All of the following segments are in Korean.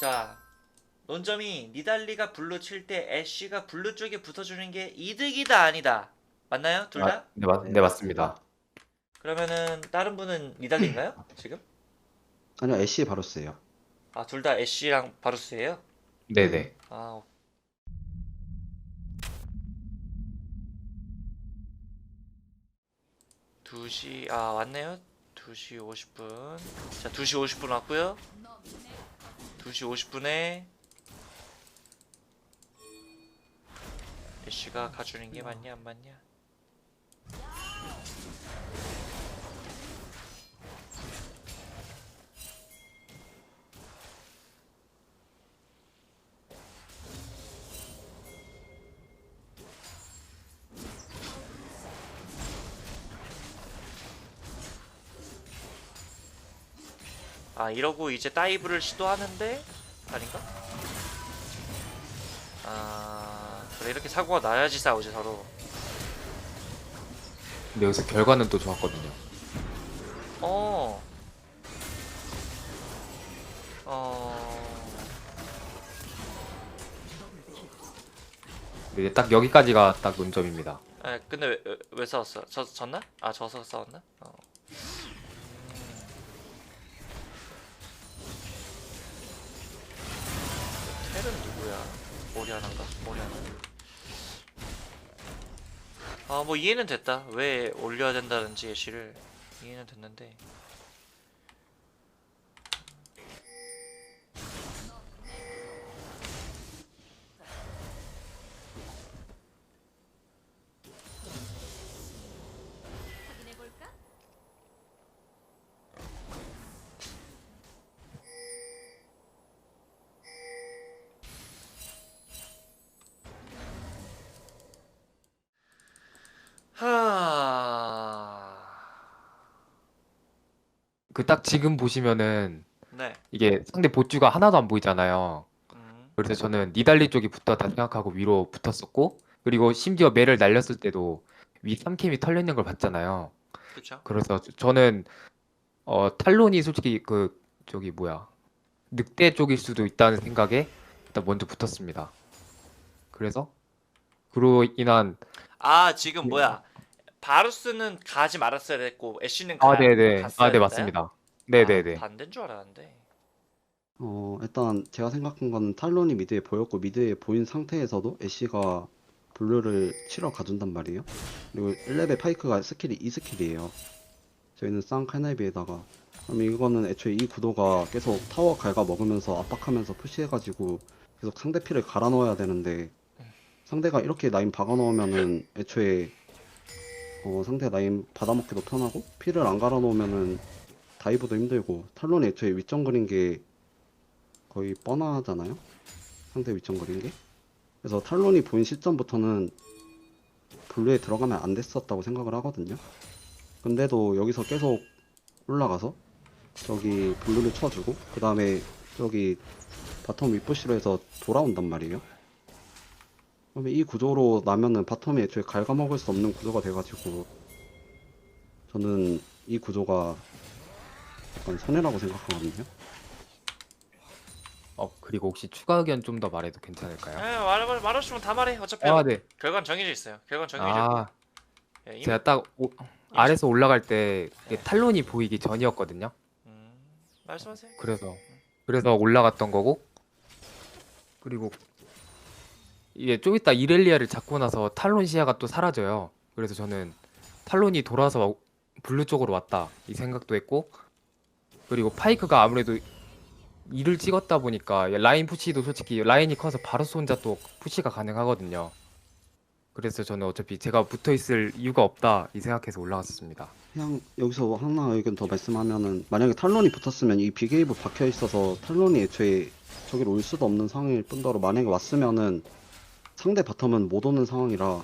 자, 논점이 니달리가 블루 칠 때 애쉬가 블루 쪽에 붙어주는 게 이득이다 아니다. 맞나요? 둘 다? 아, 네, 맞, 네 맞습니다. 그러면은 다른 분은 니달리인가요? 지금? 아니요, 애쉬 바로스예요. 아, 둘 다 애쉬랑 바루스예요? 네네. 아, 오- 두시 아, 왔네요. 2시 50분. 자, 2시 50분 왔고요. 2시 50분에 애쉬가 가주는 게 맞냐 안 맞냐? 아 이러고 이제 다이브를 시도하는데 아닌가? 아 그래 이렇게 사고가 나야지 싸우지 서로 근데 여기서 결과는 또 좋았거든요. 어. 어. 근데 이제 딱 여기까지가 딱 논점입니다. 에 근데 왜, 왜, 왜 싸웠어? 저 졌나? 아 져서 싸웠나? 어. 오리아나인가? 오리아나. 아 뭐 이해는 됐다. 왜 올려야 된다는지 예시를 이해는 됐는데. 그 딱 지금 보시면은 네. 이게 상대 보주가 하나도 안 보이잖아요. 음. 그래서 저는 니달리 쪽이 붙었다 생각하고 위로 붙었었고 그리고 심지어 매를 날렸을 때도 위 3캠이 털려 있는 걸 봤잖아요. 그렇죠. 그래서 저- 저는 어 탈론이 솔직히 그 저기 뭐야 늑대 쪽일 수도 있다는 생각에 일단 먼저 붙었습니다. 그래서 그로 인한 아 지금 네. 뭐야? 바루스는 가지 말았어야 됐고 애쉬는 아 가, 네네 갔어야 아 네 됐나요? 맞습니다. 네네네 아, 반대인 줄 알았는데. 어, 일단 제가 생각한 건 탈론이 미드에 보였고 미드에 보인 상태에서도 애쉬가 블루를 치러 가준단 말이에요. 그리고 1레벨 파이크가 스킬이 2스킬이에요. 저희는 쌍 칼날비에다가 그럼 이거는 애초에 이 구도가 계속 타워 갉아 먹으면서 압박하면서 푸시해가지고 계속 상대 피를 갈아 넣어야 되는데 상대가 이렇게 라인 박아 넣으면은 애초에 어, 상대 라인 받아먹기도 편하고 피를 안 갈아 놓으면은 다이브도 힘들고 탈론이 애초에 그린 게 거의 뻔하잖아요. 상대 그린 게. 그래서 탈론이 보인 시점부터는 블루에 들어가면 안 됐었다고 생각을 하거든요. 근데도 여기서 계속 올라가서 저기 블루를 쳐주고 그 다음에 저기 바텀 윗부시로 해서 돌아온단 말이에요. 그러면 이 구조로 나면은 바텀이 애초에 갉아먹을 수 없는 구조가 돼가지고 저는 이 구조가 약간 손해라고 생각하거든요. 어 그리고 혹시 추가 의견 좀 더 말해도 에 괜찮을까요? 말 말- 말하시면 다 말해. 어차피 아 네. 결과는 정해져 있어요. 결과는 정해져 아 있고. 예, 이미- 제가 딱 오- 아래서 올라갈 때 이게 탈론이 보이기 전이었거든요. 음, 말씀하세요. 그래서 그래서 올라갔던 거고 그리고 이게 좀 이따 이렐리아를 잡고 나서 탈론 시야가 또 사라져요. 그래서 저는 탈론이 돌아서 블루 쪽으로 왔다 이 생각도 했고 그리고 파이크가 아무래도 이를 찍었다 보니까 라인 푸시도 솔직히 라인이 커서 바로스 혼자 또 푸시가 가능하거든요. 그래서 저는 어차피 제가 붙어 있을 이유가 없다 이 생각해서 올라갔었습니다. 그냥 여기서 하나 의견 더 말씀하면은 만약에 탈론이 붙었으면 이 비게이브 박혀 있어서 탈론이 애초에 저기로 올 수도 없는 상황일 뿐더러 만약에 왔으면은 상대 바텀은 못 오는 상황이라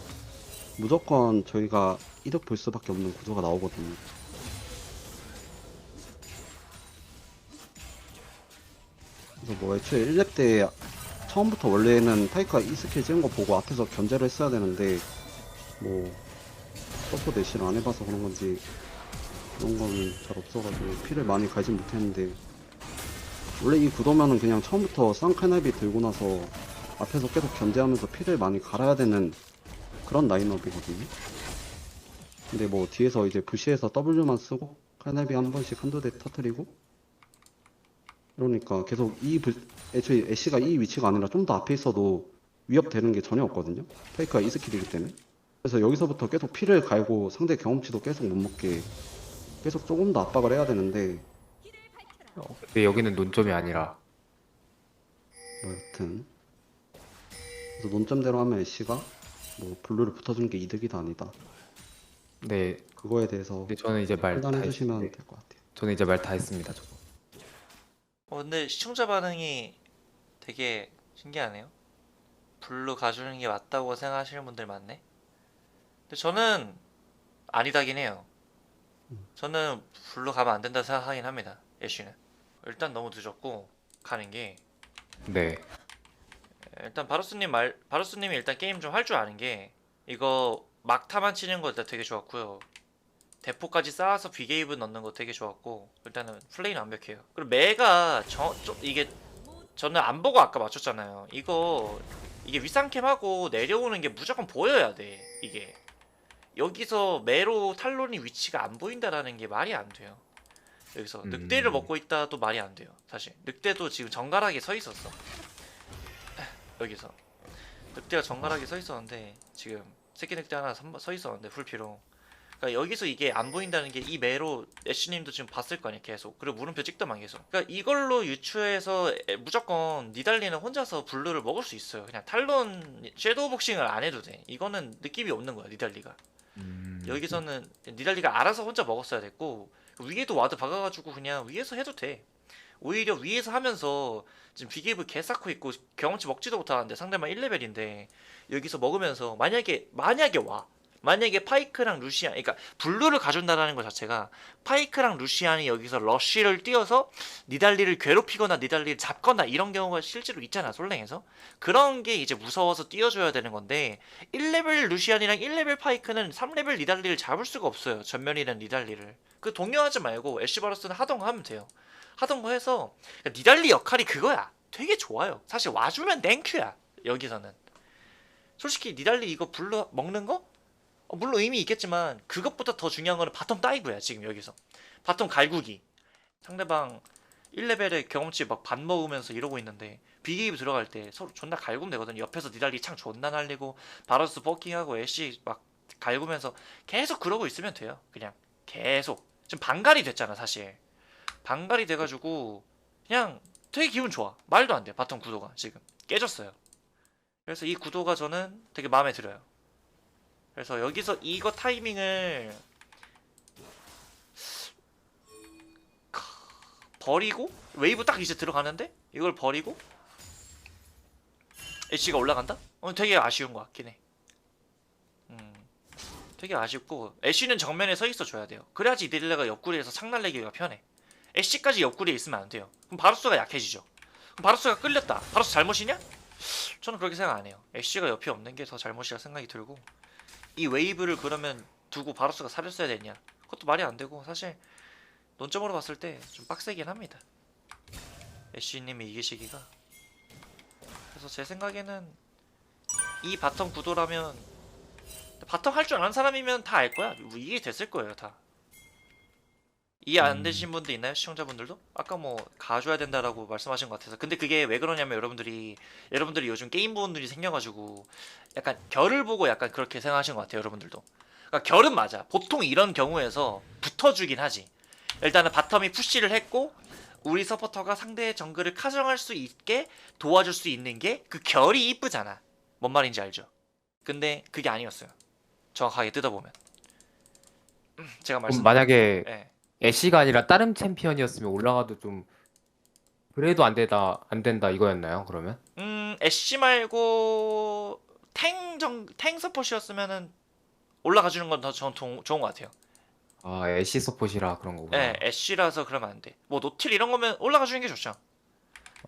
무조건 저희가 이득 볼 수밖에 없는 구조가 나오거든요. 그래서 뭐 애초에 1렙 때 처음부터 원래는 파이크가 이 스킬 찍은 거 보고 앞에서 견제를 했어야 되는데 뭐 서포 대시를 안 해봐서 그런 건지 그런 거는 잘 없어가지고 피를 많이 갈진 못했는데 원래 이 구도면은 그냥 처음부터 쌍칼날비 들고 나서 앞에서 계속 견제하면서 피를 많이 갈아야 되는 그런 라인업이거든요. 근데 뭐 뒤에서 이제 부시에서 W만 쓰고 칼날비 한 번씩 한두 대 터트리고 이러니까 계속 이 부, 애초에 애쉬가 이 위치가 아니라 좀 더 앞에 있어도 위협되는 게 전혀 없거든요. 페이크가 이 스킬이기 때문에. 그래서 여기서부터 계속 피를 갈고 상대 경험치도 계속 못 먹게 계속 조금 더 압박을 해야 되는데 어, 근데 여기는 논점이 아니라 뭐 여튼 그래서 논점대로 하면 애쉬가 뭐 블루를 붙어준 게 이득이다 아니다 네, 그거에 대해서 근데 저는 이제 말다 판단해 주시면 했는데 될것 같아요. 저는 이제 말 다 했습니다. 저도. 어, 근데 시청자 반응이 되게 신기하네요. 블루 가주는 게 맞다고 생각하시는 분들 많네. 근데 저는 아니다긴 해요. 저는 블루 가면 안 된다 생각하긴 합니다. 애쉬는. 일단 너무 늦었고 가는 게 네. 일단 바로스님 말 바로스님이 일단 게임 좀 할 줄 아는 게 이거 막타만 치는 거 일단 되게 좋았고요. 대포까지 쌓아서 비게이브 넣는 거 되게 좋았고 일단은 플레이는 완벽해요. 그리고 매가 저, 좀 이게 저는 안 보고 아까 맞췄잖아요. 이거 이게 윗상캠하고 내려오는 게 무조건 보여야 돼. 이게 여기서 매로 탈론이 위치가 안 보인다라는 게 말이 안 돼요. 여기서 음. 늑대를 먹고 있다도 말이 안 돼요. 사실 늑대도 지금 정갈하게 서 있었어. 여기서. 늑대가 정갈하게 서 있었는데 지금 새끼 늑대 하나 서- 서 있었는데 풀피로 그러니까 여기서 이게 안 보인다는 게 이 매로 애쉬님도 지금 봤을 거 아니야 계속. 그리고 물음표 찍더만 계속. 그러니까 이걸로 유추해서 에- 무조건 니달리는 혼자서 블루를 먹을 수 있어요. 그냥 탈론 섀도우 복싱을 안 해도 돼. 이거는 느낌이 없는 거야 니달리가. 음, 여기서는 니달리가 알아서 혼자 먹었어야 됐고 위에도 와드 박아가지고 그냥 위에서 해도 돼 오히려 위에서 하면서 지금 비게이브 개 쌓고 있고 경험치 먹지도 못하는데 상대만 1레벨인데 여기서 먹으면서 만약에 만약에 와 만약에 파이크랑 루시안 그러니까 블루를 가준다라는 것 자체가 파이크랑 루시안이 여기서 러쉬를 띄어서 니달리를 괴롭히거나 니달리를 잡거나 이런 경우가 실제로 있잖아 솔랭에서 그런 게 이제 무서워서 띄워줘야 되는 건데 1레벨 루시안이랑 1레벨 파이크는 3레벨 니달리를 잡을 수가 없어요. 전면이는 니달리를. 그 동요하지 말고 애쉬바로스는 하던가 하면 돼요. 하던가 해서 그러니까 니달리 역할이 그거야. 되게 좋아요. 사실 와주면 땡큐야. 여기서는. 솔직히 니달리 이거 불러 먹는 거? 어, 물론 의미 있겠지만 그것보다 더 중요한 거는 바텀 다이브야 지금 여기서. 바텀 갈구기. 상대방 1레벨에 경험치 막반 먹으면서 이러고 있는데 비게이브 들어갈 때 서로 존나 갈구면 되거든. 옆에서 니달리 창 존나 날리고 바로스 포킹하고 애쉬 막 갈구면서 계속 그러고 있으면 돼요. 그냥 계속. 지금 반갈이 됐잖아 사실. 반갈이 돼가지고 그냥 되게 기분 좋아. 말도 안 돼. 바텀 구도가 지금 깨졌어요. 그래서 이 구도가 저는 되게 마음에 들어요. 그래서 여기서 이거 타이밍을 버리고 웨이브 딱 이제 들어가는데 이걸 버리고 애쉬가 올라간다? 어 되게 아쉬운 것 같긴 해. 음, 되게 아쉽고 애쉬는 정면에 서 있어 줘야 돼요. 그래야지 이들레가 옆구리에서 창 날리기가 편해. 애쉬까지 옆구리에 있으면 안 돼요. 그럼 바루스가 약해지죠. 그럼 바루스가 끌렸다. 바루스 잘못이냐? 저는 그렇게 생각 안 해요. 애쉬가 옆에 없는 게 더 잘못이라 생각이 들고 이 웨이브를 그러면 두고 바루스가 사렸어야 됐냐? 그것도 말이 안 되고 사실 논점으로 봤을 때 좀 빡세긴 합니다. 애쉬님이 이기시기가 그래서 제 생각에는 이 바텀 구도라면 바텀 할 줄 아는 사람이면 다 알 거야. 뭐 이해 됐을 거예요, 다. 이해 안 음. 되신 분도 있나요? 시청자분들도? 아까 뭐 가줘야 된다라고 말씀하신 것 같아서. 근데 그게 왜 그러냐면 여러분들이 여러분들이 요즘 게임 부분들이 생겨가지고 약간 결을 보고 약간 그렇게 생각하시는 것 같아요, 여러분들도. 그러니까 결은 맞아. 보통 이런 경우에서 붙어주긴 하지. 일단은 바텀이 푸시를 했고 우리 서포터가 상대의 정글을 카정할 수 있게 도와줄 수 있는 게 그 결이 이쁘잖아. 뭔 말인지 알죠? 근데 그게 아니었어요. 정확하게 뜯어보면. 음, 제가 말씀. 만약에 예. 애쉬가 아니라 다른 챔피언이었으면 올라가도 좀 그래도 안 되다 안 된다 이거였나요? 그러면? 음, 애쉬 말고 탱정 탱 서폿이었으면은 올라가 주는 건 더전 좋은 것 같아요. 아 애쉬 서폿이라 그런 거구나. 예, 애쉬라서 그러면 안 돼. 뭐 노틸 이런 거면 올라가 주는 게 좋죠.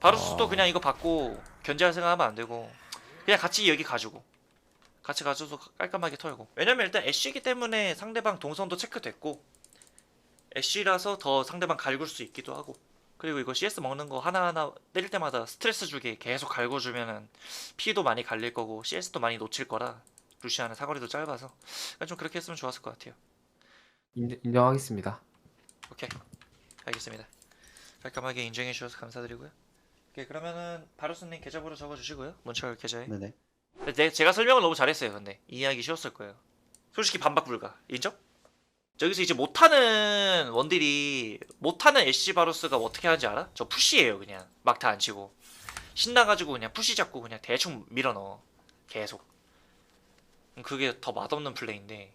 바루스도 아. 그냥 이거 받고 견제할 생각하면 안 되고 그냥 같이 여기 가지고 같이 가져서 깔끔하게 털고. 왜냐면 일단 애쉬기 때문에 상대방 동선도 체크됐고 애쉬라서 더 상대방 갈굴 수 있기도 하고 그리고 이거 CS 먹는 거 하나하나 때릴 때마다 스트레스 주게 계속 갈궈주면은 피도 많이 갈릴 거고 CS도 많이 놓칠 거라 루시아는 사거리도 짧아서 그러니까 좀 그렇게 했으면 좋았을 것 같아요. 인, 인정하겠습니다. 오케이 알겠습니다. 깔끔하게 인정해 주셔서 감사드리고요. 오케이 그러면은 바루스님 계좌번호 적어주시고요. 문철 계좌에. 네네. 제- 제가 설명을 너무 잘했어요. 근데 이해하기 쉬웠을 거예요. 솔직히 반박 불가. 인정? 저기서 이제 못하는 원딜이 못하는 애쉬 바루스가 어떻게 하는지 알아? 저 푸시예요 그냥. 막타 안 치고. 신나가지고 그냥 푸시 잡고 그냥 대충 밀어 넣어. 계속. 그게 더 맛없는 플레이인데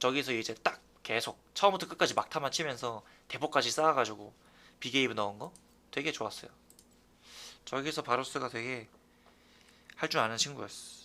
저기서 이제 딱 계속 처음부터 끝까지 막타만 치면서 대포까지 쌓아가지고 비게이브 넣은 거? 되게 좋았어요. 저기서 바루스가 되게 할 줄 아는 친구였어.